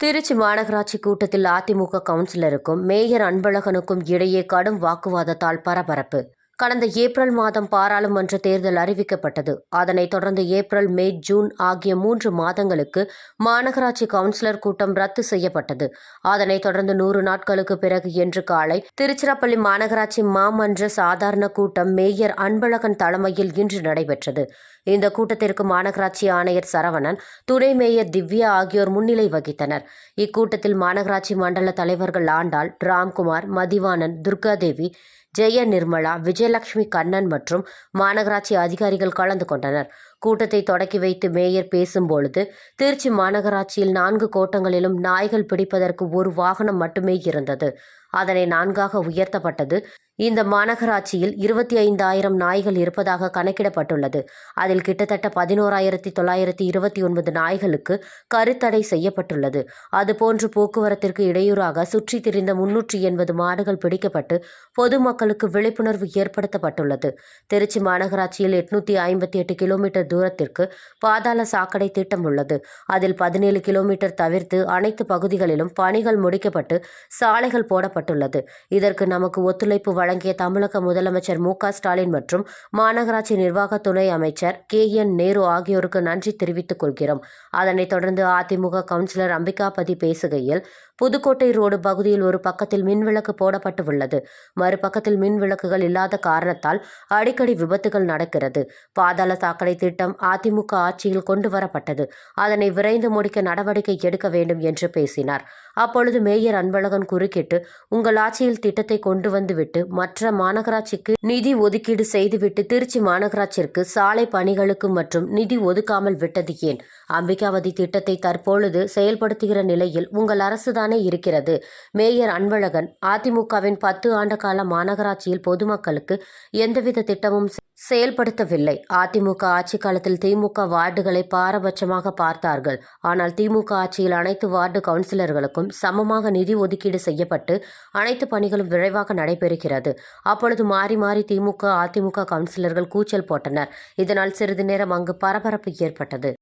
திருச்சி மாநகராட்சி கூட்டத்தில் அதிமுக கவுன்சிலருக்கும் மேயர் அன்பழகனுக்கும் இடையே கடும் வாக்குவாதத்தால் பரபரப்பு. கடந்த ஏப்ரல் மாதம் பாராளுமன்ற தேர்தல் அறிவிக்கப்பட்டது. அதனைத் தொடர்ந்து ஏப்ரல் மே ஜூன் ஆகிய மூன்று மாதங்களுக்கு மாநகராட்சி கவுன்சிலர் கூட்டம் ரத்து செய்யப்பட்டது. அதனைத் தொடர்ந்து நூறு நாட்களுக்கு பிறகு இன்று காலை திருச்சிராப்பள்ளி மாநகராட்சி மாமன்ற சாதாரண கூட்டம் மேயர் அன்பழகன் தலைமையில் இன்று நடைபெற்றது. இந்த கூட்டத்திற்கு மாநகராட்சி ஆணையர் சரவணன் துணை மேயர் திவ்யா ஆகியோர் முன்னிலை வகித்தனர். இக்கூட்டத்தில் மாநகராட்சி மண்டல தலைவர்கள் ஆண்டாள் ராம்குமார் மதிவாணன் துர்காதேவி ஜெய நிர்மலா விஜயலட்சுமி கண்ணன் மற்றும் மாநகராட்சி அதிகாரிகள் கலந்து கொண்டனர். கூட்டத்தை தொடக்கி வைத்து மேயர் பேசும்பொழுது திருச்சி மாநகராட்சியில் நான்கு கோட்டங்களிலும் நாய்கள் பிடிப்பதற்கு ஒரு வாகனம் மட்டுமே இருந்தது. அதனை நான்காக உயர்த்தப்பட்டது. இந்த மாநகராட்சியில் இருபத்தி ஐந்தாயிரம் நாய்கள் இருப்பதாக கணக்கிடப்பட்டுள்ளது. அதில் கிட்டத்தட்ட பதினோராயிரத்தி தொள்ளாயிரத்தி இருபத்தி ஒன்பது நாய்களுக்கு கருத்தடை செய்யப்பட்டுள்ளது. அதுபோன்று போக்குவரத்திற்கு இடையூறாக சுற்றித் திரிந்த முன்னூற்றி எண்பது மாடுகள் பிடிக்கப்பட்டு பொதுமக்களுக்கு விழிப்புணர்வு ஏற்படுத்தப்பட்டுள்ளது. திருச்சி மாநகராட்சியில் எட்நூத்தி ஐம்பத்தி எட்டு கிலோமீட்டர் தூரத்திற்கு பாதாள சாக்கடை திட்டம் உள்ளது. அதில் பதினேழு கிலோமீட்டர் தவிர்த்து அனைத்து பகுதிகளிலும் பணிகள் முடிக்கப்பட்டு சாலைகள் போடப்பட்டுள்ளது. இதற்கு நமக்கு ஒத்துழைப்பு வழங்கிய தமிழக முதலமைச்சர் மு ஸ்டாலின் மற்றும் மாநகராட்சி நிர்வாக துணை அமைச்சர் கே. என். நேரு ஆகியோருக்கு நன்றி தெரிவித்துக் கொள்கிறோம். அதனைத் தொடர்ந்து அதிமுக கவுன்சிலர் அம்பிகாபதி பேசுகையில் புதுக்கோட்டை ரோடு பகுதியில் ஒரு பக்கத்தில் மின்விளக்கு போடப்பட்டு உள்ளது மறுபக்கத்தில் மின் விளக்குகள் இல்லாத காரணத்தால் அடிக்கடி விபத்துகள் நடக்கிறது. பாதாள சாக்கடை திட்டம் அதிமுக ஆட்சியில் கொண்டு வரப்பட்டது. அதனை விரைந்து முடிக்க நடவடிக்கை எடுக்க வேண்டும் என்று பேசினார். அப்பொழுது மேயர் அன்பழகன் குறுக்கிட்டு உங்கள் ஆட்சியில் திட்டத்தை கொண்டு வந்துவிட்டு மற்ற மாநகராட்சிக்கு நிதி ஒதுக்கீடு செய்துவிட்டு திருச்சி மாநகராட்சிற்கு சாலை பணிகளுக்கு மற்றும் நிதி ஒதுக்காமல் விட்டது ஏன்? அம்பிகாவதி திட்டத்தை தற்பொழுது செயல்படுத்துகிற நிலையில் உங்கள் அரசுதான் இருக்கிறது. மேயர் அன்பழகன் அதிமுகவின் பத்து ஆண்டு கால மாநகராட்சியில் பொதுமக்களுக்கு எந்தவித திட்டமும் செயல்படுத்தவில்லை. அதிமுக ஆட்சி காலத்தில் திமுக வார்டுகளை பாரபட்சமாக பார்த்தார்கள். ஆனால் திமுக ஆட்சியில் அனைத்து வார்டு கவுன்சிலர்களுக்கும் சமமாக நிதி ஒதுக்கீடு செய்யப்பட்டு அனைத்து பணிகளும் விரைவாக நடைபெறுகிறது. அப்பொழுது மாறி மாறி திமுக அதிமுக கவுன்சிலர்கள் கூச்சல் போட்டனர். இதனால் சிறிது நேரம் அங்கு பரபரப்பு ஏற்பட்டது.